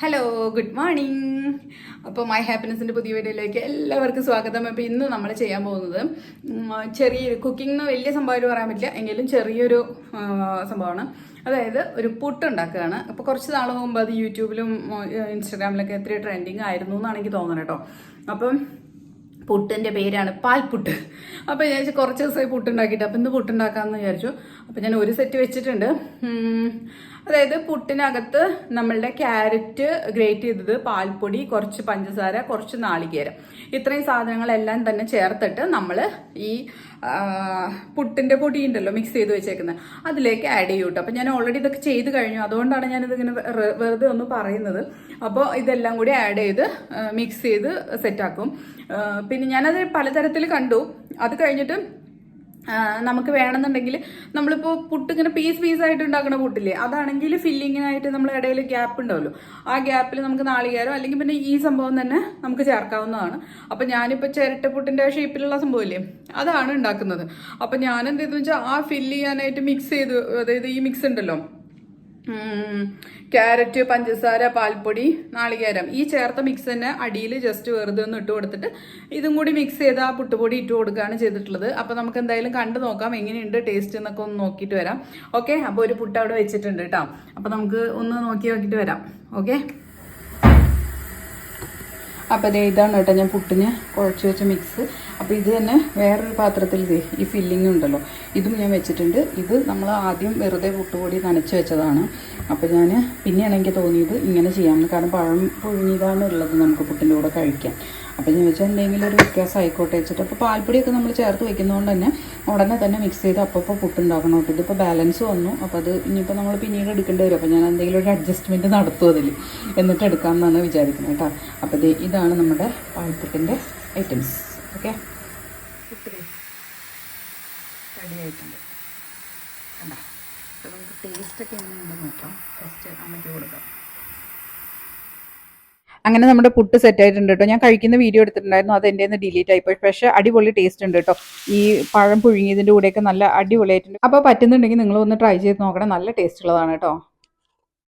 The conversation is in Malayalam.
ഹലോ ഗുഡ് മോർണിംഗ് അപ്പോൾ മൈ ഹാപ്പിനെസിന്റെ പുതിയ വീഡിയോയിലേക്ക് എല്ലാവർക്കും സ്വാഗതം. അപ്പോൾ ഇന്ന് നമ്മൾ ചെയ്യാൻ പോകുന്നത് ചെറിയ കുക്കിംഗ് വലിയ സംഭവമായിട്ട് പറയാൻ പറ്റില്ല. എങ്കിലും ചെറിയൊരു സംഭവമാണ്. അതായത് ഒരു പുട്ട് ഉണ്ടാക്കുകയാണ് അപ്പോൾ കുറച്ച് നാൾ മുമ്പ് അത് യൂട്യൂബിലും ഇൻസ്റ്റാഗ്രാമിലൊക്കെ എത്ര ട്രെൻഡിങ് ആയിരുന്നു എന്നാണ് എനിക്ക് തോന്നുന്നത് കേട്ടോ. അപ്പം പുട്ടിന്റെ പേരാണ് പാൽപുട്ട്. അപ്പോൾ ഞാൻ കുറച്ച് ദിവസമായി പുട്ടുണ്ടാക്കിയിട്ട്. അപ്പോൾ ഇന്ന് പുട്ടുണ്ടാക്കാമെന്ന് വിചാരിച്ചു. അപ്പോൾ ഞാൻ ഒരു സെറ്റ് വെച്ചിട്ടുണ്ട്. അതായത് പുട്ടിനകത്ത് നമ്മളുടെ ക്യാരറ്റ് ഗ്രേറ്റ് ചെയ്തത് പാൽപ്പൊടി കുറച്ച് പഞ്ചസാര കുറച്ച് നാളികേരം. ഇത്രയും സാധനങ്ങളെല്ലാം തന്നെ ചേർത്തിട്ട് നമ്മൾ ഈ പുട്ടിന്റെ പൊടി ഉണ്ടല്ലോ മിക്സ് ചെയ്ത് വെച്ചേക്കുന്നത് അതിലേക്ക് ആഡ് ചെയ്യും കേട്ടോ അപ്പം ഞാൻ ഓൾറെഡി ഇതൊക്കെ ചെയ്ത് കഴിഞ്ഞു. അതുകൊണ്ടാണ് ഞാനിതിങ്ങനെ വെറു- വെറുതെ ഒന്ന് പറയുന്നത്. അപ്പോൾ ഇതെല്ലാം കൂടി ആഡ് ചെയ്ത് മിക്സ് ചെയ്ത് സെറ്റാക്കും പിന്നെ ഞാനത് പലതരത്തിൽ കണ്ടു. അത് കഴിഞ്ഞിട്ട് നമുക്ക് വേണമെന്നുണ്ടെങ്കിൽ നമ്മളിപ്പോൾ പുട്ട് ഇങ്ങനെ പീസ് പീസ് ആയിട്ട് ഉണ്ടാക്കുന്ന പുട്ടില്ലേ അതാണെങ്കിൽ ഫില്ലിങ്ങിനായിട്ട് നമ്മൾ ഇടയിൽ ഗ്യാപ്പ് ഉണ്ടാവുമല്ലോ. ആ ഗ്യാപ്പിൽ നമുക്ക് നാളികേരോ അല്ലെങ്കിൽ പിന്നെ ഈ സംഭവം തന്നെ നമുക്ക് ചേർക്കാവുന്നതാണ്. അപ്പം ഞാനിപ്പോൾ ചിരട്ടപ്പുട്ടിന്റെ ഷേപ്പിലുള്ള സംഭവമില്ലേ അതാണ് ഉണ്ടാക്കുന്നത്. അപ്പം ഞാൻ ചെയ്തെന്ന് വെച്ചാൽ ആ ഫില്ല് ചെയ്യാനായിട്ട് മിക്സ് ചെയ്ത് അതായത് ഈ മിക്സ് ഉണ്ടല്ലോ ക്യാരറ്റ് പഞ്ചസാര പാൽപ്പൊടി നാളികേരം. ഈ ചേർത്ത മിക്സ് തന്നെ അടിയിൽ ജസ്റ്റ് വെറുതെ ഒന്ന് ഇട്ട് കൊടുത്തിട്ട് ഇതും കൂടി മിക്സ് ചെയ്ത് ആ പുട്ടുപൊടി ഇട്ട് കൊടുക്കുകയാണ് ചെയ്തിട്ടുള്ളത്. അപ്പോൾ നമുക്ക് എന്തായാലും കണ്ടു നോക്കാം എങ്ങനെയുണ്ട് ടേസ്റ്റ് എന്നൊക്കെ ഒന്ന് നോക്കിയിട്ട് വരാം. ഓക്കെ അപ്പോൾ ഒരു പുട്ട് അവിടെ വെച്ചിട്ടുണ്ട് കേട്ടോ. അപ്പോൾ നമുക്ക് ഒന്ന് നോക്കി നോക്കിയിട്ട് വരാം. ഓക്കെ അപ്പോൾ ദേ ഇതാണ് കേട്ടോ ഞാൻ പുട്ടിന് കുഴച്ച് വെച്ച മിക്സ് അപ്പോൾ ഇത് തന്നെ വേറൊരു പാത്രത്തിൽ ദേ ഈ ഫില്ലിംഗ് ഉണ്ടല്ലോ. ഇതും ഞാൻ വെച്ചിട്ടുണ്ട്. ഇത് നമ്മൾ ആദ്യം വെറുതെ പുട്ടുപൊടി നനച്ച് വെച്ചതാണ്. അപ്പോൾ ഞാൻ പിന്നെയാണ് എനിക്ക് തോന്നിയത് ഇങ്ങനെ ചെയ്യാമെന്ന്. കാരണം പഴം പുഴുങ്ങിയതാണ് ഉള്ളത് നമുക്ക് പുട്ടിന്റെ കൂടെ കഴിക്കാം. അപ്പോൾ ഞാൻ വെച്ചാൽ എന്തെങ്കിലും ഒരു വ്യത്യാസം ആയിക്കോട്ടെ വെച്ചിട്ട്. അപ്പോൾ പാൽപ്പൊടിയൊക്കെ നമ്മൾ ചേർത്ത് വെക്കുന്നതുകൊണ്ട് തന്നെ ഉടനെ തന്നെ മിക്സ് ചെയ്ത് അപ്പോൾ പുട്ട് പുട്ടുണ്ടാക്കണം കേട്ടോ. ഇതിപ്പോൾ ബാലൻസ് വന്നു. അപ്പോൾ അത് ഇനിയിപ്പോൾ നമ്മൾ പിന്നീട് എടുക്കേണ്ടി വരും. അപ്പോൾ ഞാൻ എന്തെങ്കിലും ഒരു അഡ്ജസ്റ്റ്മെന്റ് നടത്തും അതിൽ എന്നിട്ട് എടുക്കാമെന്നാണ് വിചാരിക്കുന്നത് കേട്ടോ. അപ്പോൾ ഇതാണ് നമ്മുടെ പാൽപ്പുട്ടിന്റെ ഐറ്റംസ് ഓക്കെ റെഡി ആയിട്ടുണ്ട്. കണ്ടോ? അപ്പോൾ നമുക്ക് ടേസ്റ്റൊക്കെ എങ്ങനെയുണ്ടെന്ന് നോക്കാം. ഫസ്റ്റ് അമ്മയ്ക്ക് കൊടുക്കാം. അങ്ങനെ നമ്മുടെ പുട്ട് സെറ്റ് ആയിട്ടുണ്ട് കേട്ടോ. ഞാൻ കഴിക്കുന്ന വീഡിയോ എടുത്തിട്ടുണ്ടായിരുന്നു. അത് എന്റെ ഡിലീറ്റ് ആയിപ്പോയി പക്ഷേ അടിപൊളി ടേസ്റ്റ് ഉണ്ട് കേട്ടോ. ഈ പഴം പുഴുങ്ങിയതിന്റെ കൂടെയൊക്കെ നല്ല അടിപൊളിയായിട്ടുണ്ട്. അപ്പോൾ പറ്റുന്നുണ്ടെങ്കിൽ നിങ്ങൾ ഒന്ന് ട്രൈ ചെയ്ത് നോക്കണം. നല്ല ടേസ്റ്റ് ഉള്ളതാണ് കേട്ടോ.